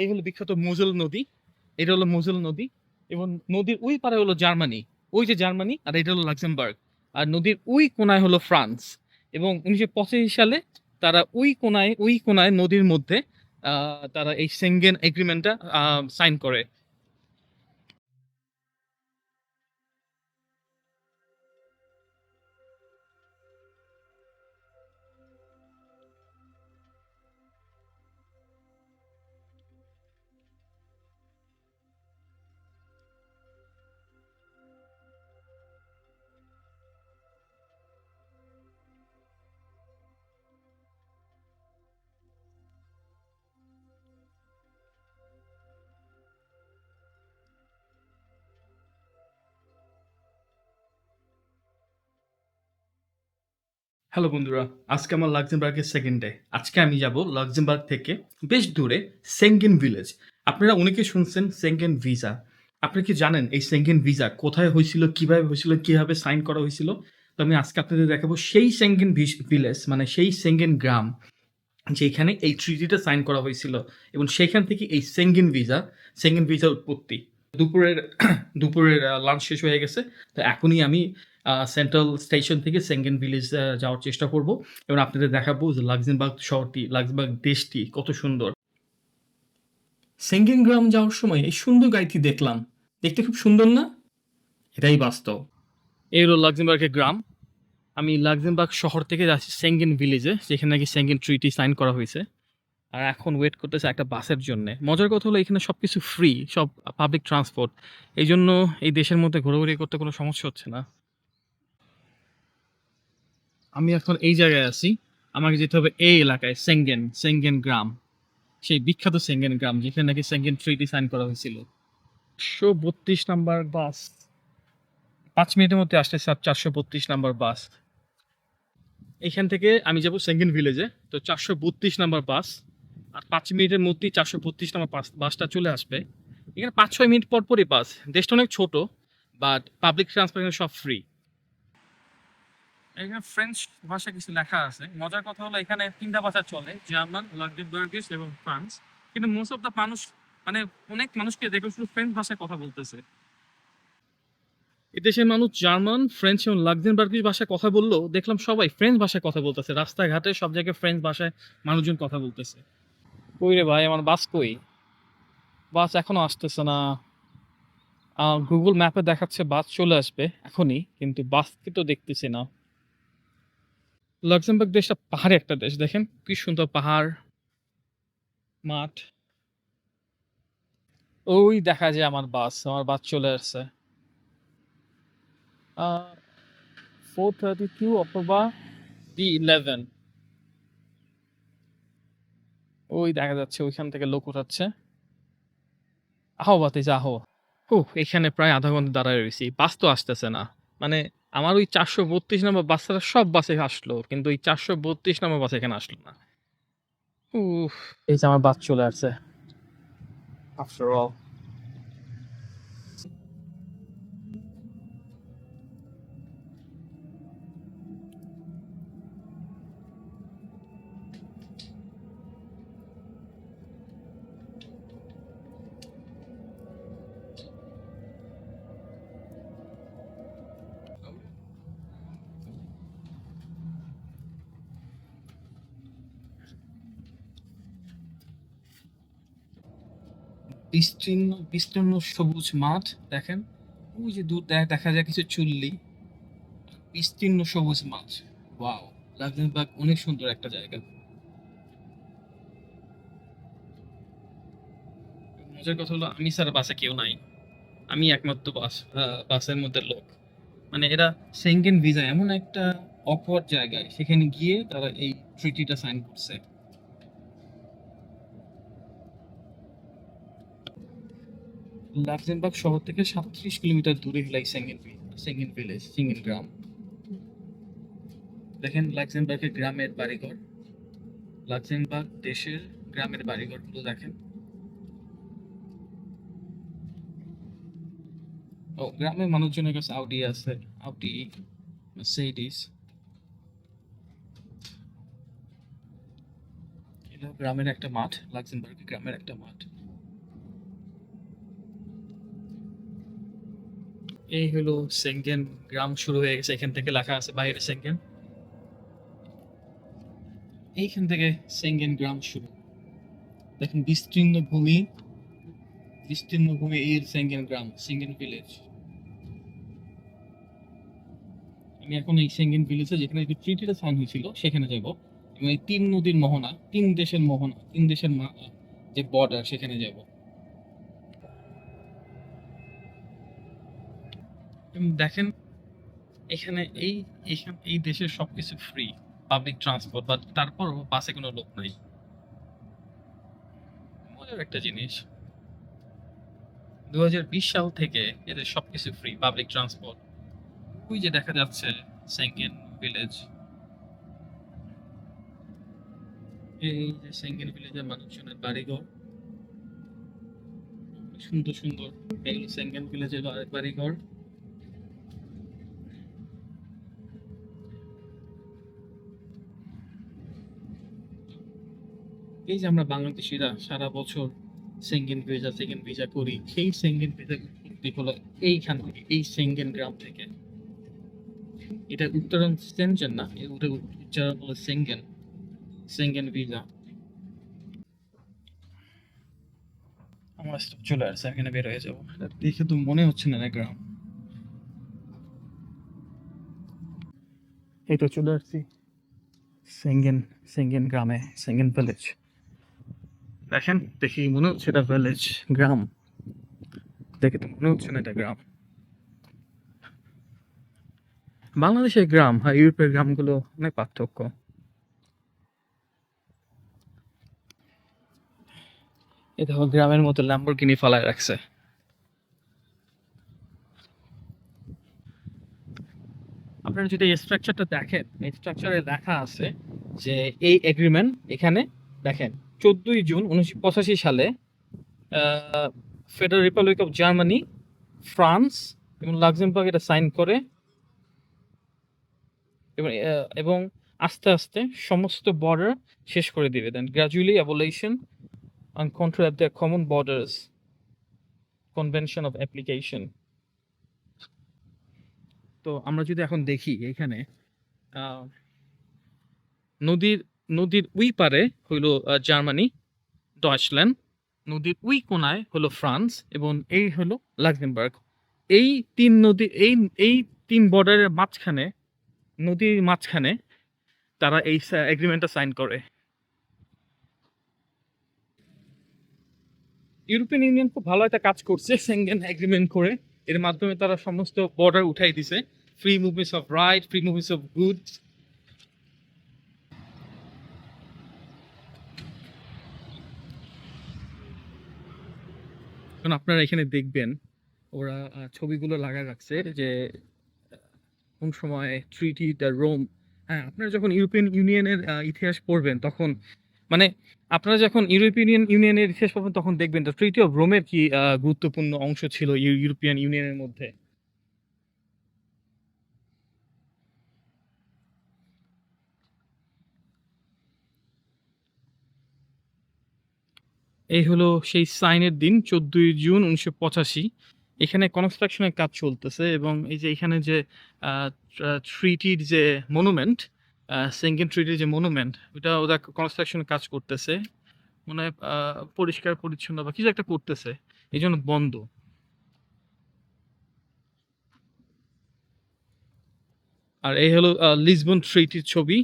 এই হলো বিখ্যাত মোজেল নদী, এটা হলো মোজেল নদী এবং নদীর ওই পারে হলো জার্মানি, ওই যে জার্মানি আর এটা হলো লাক্সেমবার্গ। আর নদীর ওই কোনায় হলো ফ্রান্স এবং উনিশশো পঁচাশি সালে তারা ওই কোনায় ওই কোনায় নদীর মধ্যে তারা এই সেঙ্গেন এগ্রিমেন্টটা সাইন করে। হ্যালো বন্ধুরা, আজকে আমার লাক্সেমবার্গের সেকেন্ড ডে আজকে আমি যাব লাক্সেমবার্গ থেকে বেশ দূরে সেঙ্গেন ভিলেজ। আপনারা অনেকে শুনছেন সেঙ্গেন ভিসা। আপনি কি জানেন এই সেঙ্গেন ভিসা কোথায় হয়েছিল, কীভাবে হয়েছিল, কীভাবে সাইন করা হয়েছিল? তো আমি আজকে আপনাদের দেখাবো সেই সেঙ্গেন ভিলেজ মানে সেই সেঙ্গেন গ্রাম, যেখানে এই ট্রিটিটা সাইন করা হয়েছিল এবং সেখান থেকে এই সেঙ্গেন ভিসা, সেঙ্গেন ভিসার উৎপত্তি। দুপুরের দুপুরের লাঞ্চ শেষ হয়ে গেছে। তো এখনই আমি সেন্ট্রাল স্টেশন থেকে সেঙ্গেন ভিলেজ যাওয়ার চেষ্টা করব এবং আপনাদের দেখাবো যে লাক্সেমবার্গ শহরটি লাক্সেমবার্গ দেশটি কত সুন্দর। সেঙ্গেন গ্রাম যাওয়ার সময় এই সুন্দর গাড়িটি দেখলাম। দেখতে খুব সুন্দর না? এটাই বাস্তব। এই হলো লাক্সেমবার্গের গ্রাম। আমি লাক্সেমবার্গ শহর থেকে যাচ্ছি সেঙ্গেন ভিলেজে যেখানে নাকি সেঙ্গেন ট্রিটি সাইন করা হয়েছে। আর এখন ওয়েট করতেছে একটা বাসের জন্য। মজার কথা হলো এখানে সব কিছু ফ্রি সব পাবলিক ট্রান্সপোর্ট এই জন্য এই দেশের মধ্যে ঘোরাঘুরি করতে কোনো সমস্যা হচ্ছে না। আমি এখন এই জায়গায় আছি। আমাকে যেতে হবে এই এলাকায়, সেঙ্গেন সেঙ্গেন গ্রাম। সেই বিখ্যাত সেঙ্গেন গ্রাম, যেখানে নাকি সেঙ্গেন ট্রিটি সাইন করা হয়েছিল। একশো বত্রিশ নাম্বার বাস। পাঁচ মিনিটের মধ্যে আসতে স্যার চারশো বত্রিশ নাম্বার বাস। এখান থেকে আমি যাব সেঙ্গেন ভিলেজে, তো চারশো বত্রিশ নাম্বার বাস। আর পাঁচ মিনিটের মধ্যেই চারশো বত্রিশ নাম্বার বাস, বাসটা চলে আসবে। এখানে পাঁচ ছয় মিনিট পর পরই বাস। দেশটা অনেক ছোট বাট পাবলিক ট্রান্সপোর্ট সব ফ্রি এখানে ফ্রেঞ্চ ভাষা কিছু লেখা আছে। মজার কথা হলো এখানে তিনটা ভাষা চলে জার্মান লাক্সেমবার্গিশ এবং ফ্রান্স কিন্তু মোস্ট অফ দ্য মানুষ মানে অনেক মানুষকে দেখে শুধু ফ্রেঞ্চ ভাষায় কথা বলতেছে। এদেশের মানুষ জার্মান ফ্রেঞ্চ এবং লাক্সেমবার্গিশ ভাষায় কথা বললেও দেখলাম সবাই ফ্রেঞ্চ ভাষায় কথা বলতেছে। রাস্তাঘাটে সব জায়গায় ফ্রেঞ্চ ভাষায় মানুষজন কথা বলতেছে। কই রে ভাই, আমার বাস কই? বাস এখনও আসতেছে না। গুগল ম্যাপে দেখাচ্ছে বাস চলে আসবে এখনই, কিন্তু বাসকে তো দেখতেছি না। লাক্সেমবার্গ দেশটা পাহাড়ে একটা দেশ, দেখেন কি সুন্দর পাহাড়, মাঠ। ওই দেখা যায় আমার বাস আমার বাস চলে আসছে। ফোর থার্টি টু অথবা বি ইলেভেন ওই দেখা যাচ্ছে ওইখান থেকে লোক উঠাচ্ছে। আহো বাতে আহো ও এখানে প্রায় আধা ঘণ্টা দাঁড়ায় রয়েছি, বাস তো আসতেছে না। মানে আমার ওই চারশো বত্রিশ নম্বর বাসটা সব বাসে আসলো কিন্তু ওই চারশো বত্রিশ নম্বর বাস এখানে আসলো না। উফ। এই যে আমার বাস চলে আসছে। আফটার অল বিস্তীর্ণ বিস্তীর্ণ সবুজ মাঠ, দেখেন। ওই যে দূর দেখা যায় কিছু চুল্লি। বিস্তীর্ণ সবুজ মাঠ। ওয়াও লাক্সেমবার্গ অনেক সুন্দর একটা জায়গা। মজার কথা হলো, আমি স্যার বাসে কেউ নাই। আমি একমাত্র বাস বাসের মধ্যে লোক। মানে এরা সেঙ্গেন ভিসা এমন একটা অকওয়ার্ড জায়গায়, সেখানে গিয়ে তারা এই ট্রিটিটা সাইন করছে। লাক্সেমবার্গ শহর থেকে সাতত্রিশ কিলোমিটার দূরে হলাই সেঙ্গেন সেঙ্গেন ভিলেজ, সেঙ্গেন গ্রাম। দেখেন লাক্সেমবার্গের গ্রামের বাড়িঘর। লাক্সেমবার্গ দেশের গ্রামের বাড়িঘরগুলো দেখেন। ও, গ্রামের মানুষজনের কাছে আউডি আছে। আউডি এটা গ্রামের একটা মাঠ লাক্সেমবার্গ গ্রামের একটা মাঠ। এই হলো সেঙ্গেন গ্রাম শুরু হয়ে গেছে, এখান থেকে লেখা আছে বাইরে সেঙ্গেন এইখান থেকে সেঙ্গেন গ্রাম শুরু। দেখেন, বিস্তীর্ণ ভূমি বিস্তীর্ণ ভূমি এই সেঙ্গেন গ্রাম সেঙ্গেন ভিলেজ আমি এখন এই সেঙ্গেন ভিলেজে যেখানে ট্রিটিটা সাইন হয়েছিল, সেখানে যাব। এবং এই তিন নদীর মোহনা, তিন দেশের মোহনা, তিন দেশের যে বর্ডার সেখানে যাব। দেখেন, এখানে এই এখানে, এই দেশের সবকিছু ফ্রি পাবলিক ট্রান্সপোর্ট বাট তারপর বাসে কোনো লোক নাই। মজার একটা জিনিস, দুহাজার বিশ সাল থেকে এদের সবকিছু ফ্রি পাবলিক ট্রান্সপোর্ট ওই যে দেখা যাচ্ছে সেঙ্গেন ভিলেজ এই যে সেঙ্গেন ভিলেজের মানুষজনের বাড়িঘর। সুন্দর সুন্দর এগুলো সেঙ্গেন ভিলেজের বাড়িঘর। এই যে আমরা বাংলাদেশিরা সারা বছর সেঙ্গেন ভিসা সেঙ্গেন ভিসা করি, সেই সেঙ্গেন ভিসা উৎপত্তি হলো এইখান থেকে, এই সেঙ্গেন গ্রাম থেকে। এটা উত্তরণ সেনজেন না উত্তর উচ্চারণ হলো সেঙ্গেন সেঙ্গেন ভিসা। আমার চলে আসছে, এখানে বের হয়ে যাব। দেখে তো মনে হচ্ছে না না গ্রাম। এই তো চলে আসছি সেঙ্গেন সেঙ্গেন গ্রামে, সেঙ্গেন ভিলেজ দেখেন দেখি মনে হচ্ছে এটা ভিলেজ গ্রাম। দেখে তো মনে হচ্ছে না এটা গ্রাম। বাংলাদেশের গ্রাম আর ইউরোপের গ্রামগুলো অনেক পার্থক্য। দেখো গ্রামের মতো ল্যাম্বরগিনি ফালায় রাখছে। আপনারা যদি এই স্ট্রাকচারটা দেখেন এই স্ট্রাকচারে লেখা আছে যে এই এগ্রিমেন্ট এখানে দেখেন চোদ্দই জুন উনিশশো পঁচাশি সালে Federal Republic of Germany France এবং লাক্সেমবার্গ এটা সাইন করে। এবং এবং আস্তে আস্তে সমস্ত বর্ডার শেষ করে দিবে। Then gradually abolition on control of the common borders convention of application তো আমরা যদি এখন দেখি এখানে নদীর নদীর উই পারে হইল জার্মানি, ডয়চল্যান্ড, নদীর উই কোনায় হলো ফ্রান্স এবং এই হলো লাক্সেমবার্গ। এই তিন নদী, এই এই তিন বর্ডারের মাঝখানে, নদীর মাঝখানে তারা এই এগ্রিমেন্টটা সাইন করে। ইউরোপিয়ান ইউনিয়ন খুব ভালো একটা কাজ করছে সেঙ্গেন এগ্রিমেন্ট করে। এর মাধ্যমে তারা সমস্ত বর্ডার উঠাই দিছে। Free movements of right free movements of goods এখন আপনারা এখানে দেখবেন, ওরা ছবিগুলো লাগায় রাখছে যে, কোন সময় থ্রিটি দ্য রোম হ্যাঁ আপনারা যখন ইউরোপিয়ান ইউনিয়নের ইতিহাস পড়বেন তখন মানে আপনারা যখন ইউরোপিয়ান ইউনিয়নের ইতিহাস পড়বেন তখন দেখবেন তো ট্রিটি অফ রোমের কি গুরুত্বপূর্ণ অংশ ছিল ইউরোপিয়ান ইউনিয়নের মধ্যে। এই হলো সেই সাইনের দিন, চোদ্দই জুন উনিশশো পঁচাশি। এখানে কনস্ট্রাকশনের কাজ চলতেছে এবং এই যে এখানে যে ট্রিটির যে মনুমেন্ট সেঙ্গেন ট্রিটির যে মনুমেন্ট ওটা ওরা কনস্ট্রাকশনের কাজ করতেছে। মনে হয় পরিষ্কার, পরিচ্ছন্ন বা কিছু একটা করতেছে। এই জন্য বন্ধ। আর এই হলো লিসবন ট্রিটির ছবি।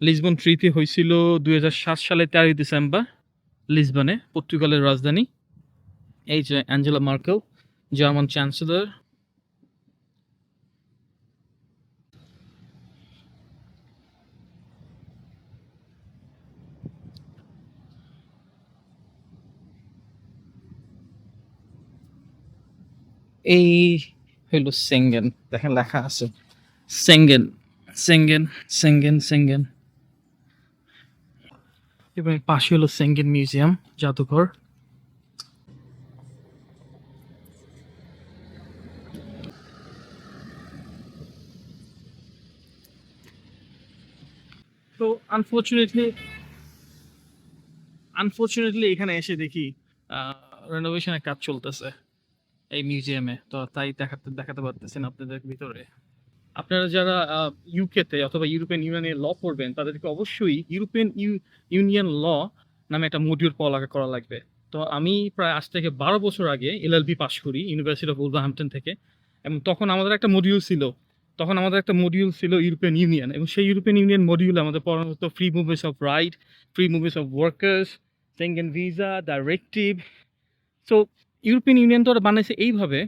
লিসবন ট্রিটি হয়েছিল দুই হাজার সাত সালে তেরোই ডিসেম্বর। লিসবনে পর্তুগালের রাজধানী। এই যে অ্যাঞ্জেলা মার্কেল জার্মান চ্যান্সেলর। এই হইল সেঙ্গেন। দেখেন লেখা আছে। Schengen Schengen Schengen Schengen. এবং পাশে হলো সেঙ্গেন মিউজিয়াম জাদুঘর তো আনফর্চুনেটলি আনফর্চুনেটলি এখানে এসে দেখি রেনোভেশনের কাজ চলতেছে এই মিউজিয়ামে। তো তাই দেখাতে দেখাতে পারতেছি না আপনাদের ভিতরে। আপনারা যারা ইউকেতে অথবা ইউরোপিয়ান ইউনিয়নে ল পড়বেন তাদেরকে অবশ্যই ইউরোপিয়ান ইউ ইউনিয়ন ল নামে একটা মডিউল পড়ালেখা করা লাগবে। তো আমি প্রায় আজ থেকে ১২ বছর আগে এলএলবি পাশ করি ইউনিভার্সিটি অফ উলভারহ্যাম্পটন থেকে। এবং তখন আমাদের একটা মডিউল ছিল। তখন আমাদের একটা মডিউল ছিল ইউরোপিয়ান ইউনিয়ন এবং সেই ইউরোপিয়ান ইউনিয়ন মডিউলে আমাদের পড়ানো হতো free movements of right, free movements of workers, Schengen visa, directive. So European Union তো ওরা বানাইছে এইভাবে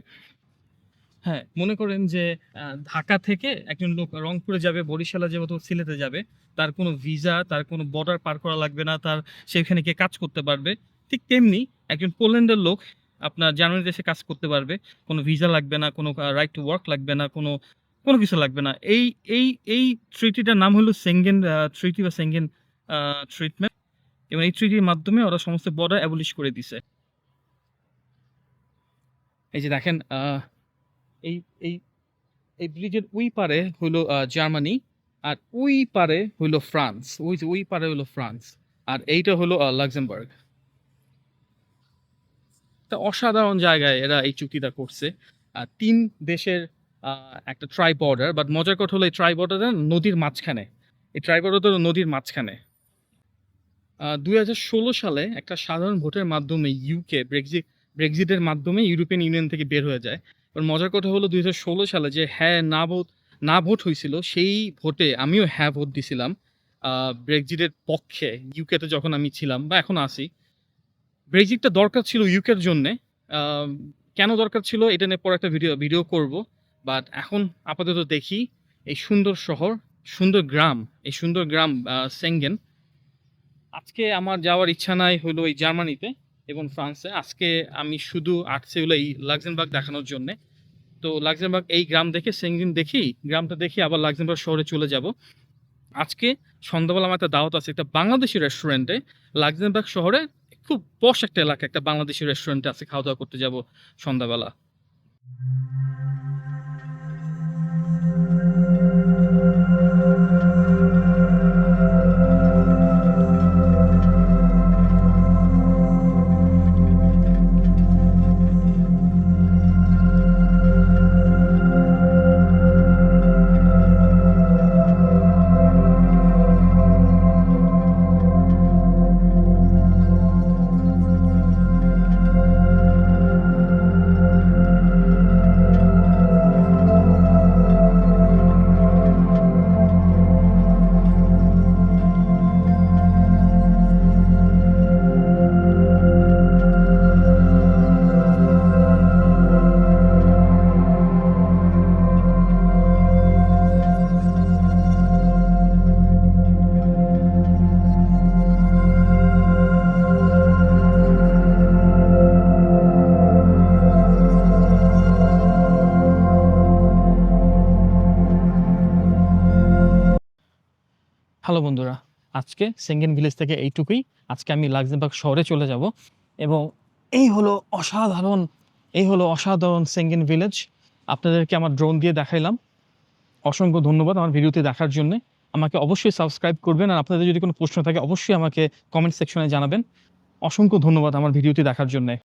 হ্যাঁ, মনে করেন যে ঢাকা থেকে একজন লোক রংপুরে যাবে, বরিশালে যাবে অথবা সিলেটে যাবে। তার কোনো ভিসা, তার কোনো বর্ডার পার করা লাগবে না। তার সেখানে গিয়ে কাজ করতে পারবে। ঠিক তেমনি একজন পোল্যান্ডের লোক আপনার জার্মানিতে এসে কাজ করতে পারবে। কোনো ভিসা লাগবে না, কোনো রাইট টু ওয়ার্ক লাগবে না, কোনো, কোনো কিছু লাগবে না। এই এই এই ট্রিটিটার নাম হলো সেঙ্গেন ট্রিটি বা সেঙ্গেন ট্রিটমেন্ট এবং এই ট্রিটির মাধ্যমে ওরা সমস্ত বর্ডার অ্যাবলিশ করে দিছে। এই যে দেখেন এই এই এই ব্রিজের ওই পারে হইল জার্মানি। আর ওই পারে হইল ফ্রান্স। ওই ওই পারে হইল ফ্রান্স। আর এইটা হলো লাক্সেমবার্গ। একটা অসাধারণ জায়গায় এরা এই চুক্তিটা করছে। আ ৩ দেশের একটা ট্রাই বর্ডার বাট মজার কথা হলো এই ট্রাই বর্ডারটা নদীর মাঝখানে। এই ট্রাই বর্ডারটা হলো নদীর মাঝখানে। দুই হাজার ষোলো সালে একটা সাধারণ ভোটের মাধ্যমে ইউকে ব্রেক্সিট ব্রেক্সিটের মাধ্যমে ইউরোপিয়ান ইউনিয়ন থেকে বের হয়ে যায়। এবার মজার কথা হলো ২০১৬ সালে যে হ্যাঁ, না ভোট না ভোট হয়েছিল সেই ভোটে আমিও হ্যাঁ ভোট দিছিলাম। ব্রেক্সিটের পক্ষে ইউকেতে যখন আমি ছিলাম বা এখন আছি। ব্রেক্সিটটা দরকার ছিল ইউকের জন্যে। কেন দরকার ছিল এটা নিয়ে পরে একটা ভিডিও ভিডিও করব। বাট এখন আপাতত দেখি এই সুন্দর শহর, সুন্দর গ্রাম, এই সুন্দর গ্রাম সেঙ্গেন। আজকে আমার যাওয়ার ইচ্ছা নাই হইল এই জার্মানিতে এবং ফ্রান্সে। আজকে আমি শুধু আসছি হলো এই লাক্সেমবার্গ দেখানোর জন্যে। তো লাক্সেমবার্গ এই গ্রাম দেখে সেঙ্গিন দেখি, গ্রামটা দেখি আবার লাক্সেমবার্গ শহরে চলে যাব। আজকে সন্ধ্যাবেলা আমার একটা দাওয়াত আছে একটা বাংলাদেশি রেস্টুরেন্টে। লাক্সেমবার্গ শহরে খুব পশ একটা এলাকা, একটা বাংলাদেশি রেস্টুরেন্টে আছে খাওয়া-দাওয়া করতে যাব সন্ধ্যাবেলা। হ্যালো বন্ধুরা। আজকে সেঙ্গেন ভিলেজ থেকে এইটুকুই। আজকে আমি লাক্সেমবার্গ শহরে চলে যাব এবং এই হলো অসাধারণ, এই হলো অসাধারণ সেঙ্গেন ভিলেজ। আপনাদেরকে আমার ড্রোন দিয়ে দেখাইলাম। অসংখ্য ধন্যবাদ আমার ভিডিওতে দেখার জন্যে। আমাকে অবশ্যই সাবস্ক্রাইব করবেন আর আপনাদের যদি কোনো প্রশ্ন থাকে, অবশ্যই আমাকে কমেন্ট সেকশনে জানাবেন। অসংখ্য ধন্যবাদ আমার ভিডিওটি দেখার জন্যে।